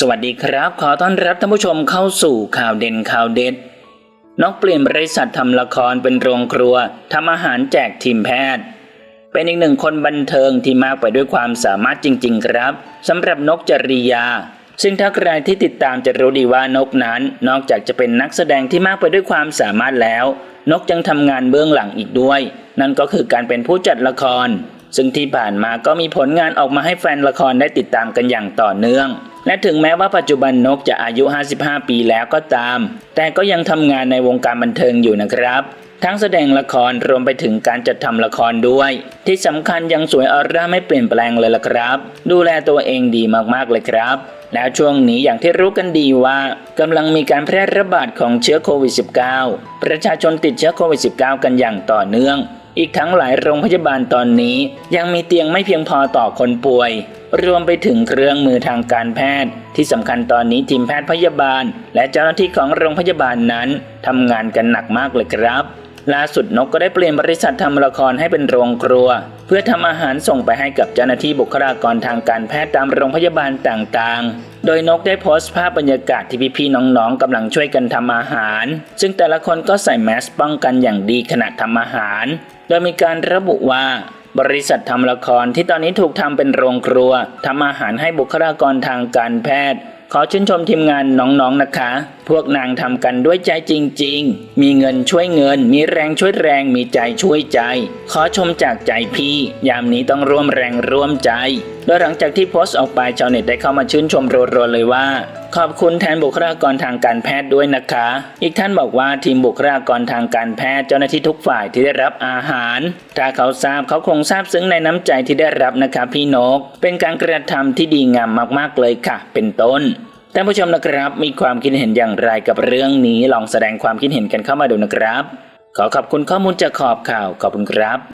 สวัสดีครับ ขอต้อนรับท่านผู้ชมเข้าสู่ข่าวเด่นข่าวเด็ดนกเปลี่ยนบริษัททำละครเป็นโรงครัวทำอาหารแจกทีมแพทย์ เป็นอีกหนึ่งคนบันเทิงที่มากไปด้วยความสามารถจริง ๆ ครับสำหรับนกจริยา ซึ่งถ้าใครที่ติดตามจะรู้ดีว่านกนั้น นอกจากจะเป็นนักแสดงที่มากไปด้วยความสามารถแล้ว นกยังทำงานเบื้องหลังอีกด้วย นั่นก็คือการเป็นผู้จัดละคร ซึ่งที่ผ่านมาก็มีผลงานออกมาให้แฟนละครได้ติดตามกันอย่างต่อเนื่อง และถึงแม้ว่าปัจจุบันนกจะอายุ 55 ปีแล้วก็ตาม แต่ก็ยังทำงานในวงการบันเทิงอยู่นะครับ ทั้งแสดงละครรวมไปถึงการจัดทำละครด้วย ที่สำคัญยังสวยออร่าไม่เปลี่ยนแปลงเลยล่ะครับ ดูแลตัวเองดีมากๆเลยครับแล้วช่วงนี้อย่างที่รู้กันดีว่ากำลังมีการแพร่ระบาดของเชื้อโควิด -19 ประชาชนติดเชื้อโควิด -19 กันอย่างต่อเนื่อง อีกทั้งหลายโรงพยาบาลตอนนี้ยังมีเตียงไม่เพียงพอต่อคนป่วย รวมไปถึงเครื่องมือทางการแพทย์ ที่สำคัญตอนนี้ทีมแพทย์พยาบาล และเจ้าหน้าที่ของโรงพยาบาลนั้นทำงานกันหนักมากเลยครับ ล่าสุดนกก็ได้เปลี่ยนบริษัททำละครให้เป็นโรงครัว เพื่อทำอาหารส่งไปให้กับเจ้าหน้าที่บุคลากรทางการแพทย์ตามโรงพยาบาลต่างๆโดยนกได้โพสต์ภาพบรรยากาศที่พี่ๆน้องๆกำลังช่วยกันทำอาหาร ซึ่งแต่ละคนก็ใส่แมสป้องกันอย่างดีขณะทำอาหาร โดยมีการระบุว่า บริษัททำละครที่ตอนนี้ถูกทำเป็นโรงครัวทำอาหารให้บุคลากรทางการแพทย์ ขอชื่นชมทีมงานน้องๆนะคะ พวกนางทำกันด้วยใจจริง ๆ มีเงินช่วยเงิน มีแรงช่วยแรง มีใจช่วยใจ ขอชมจากใจพี่ ยามนี้ต้องร่วมแรงร่วมใจ โดยหลังจากที่โพสต์ออกไปชาวเน็ตได้เข้ามาชื่นชมรัวๆเลยว่า ขอบคุณแทนบุคลากรทางการแพทย์ด้วยนะคะ อีกท่านบอกว่าทีมบุคลากรทางการแพทย์เจ้าหน้าที่ทุกฝ่ายที่ได้รับอาหาร ถ้าเขาทราบเขาคงทราบซึ้งในน้ำใจที่ได้รับนะคะพี่นก เป็นการกระทำที่ดีงามมากๆเลยค่ะ เป็นต้นท่านผู้ชมนะครับ มีความคิดเห็นอย่างไรกับเรื่องนี้ลองแสดงความคิดเห็นกันเข้ามาดูนะครับ ขอขอบคุณข้อมูลจากขอบข่าวขอบคุณครับ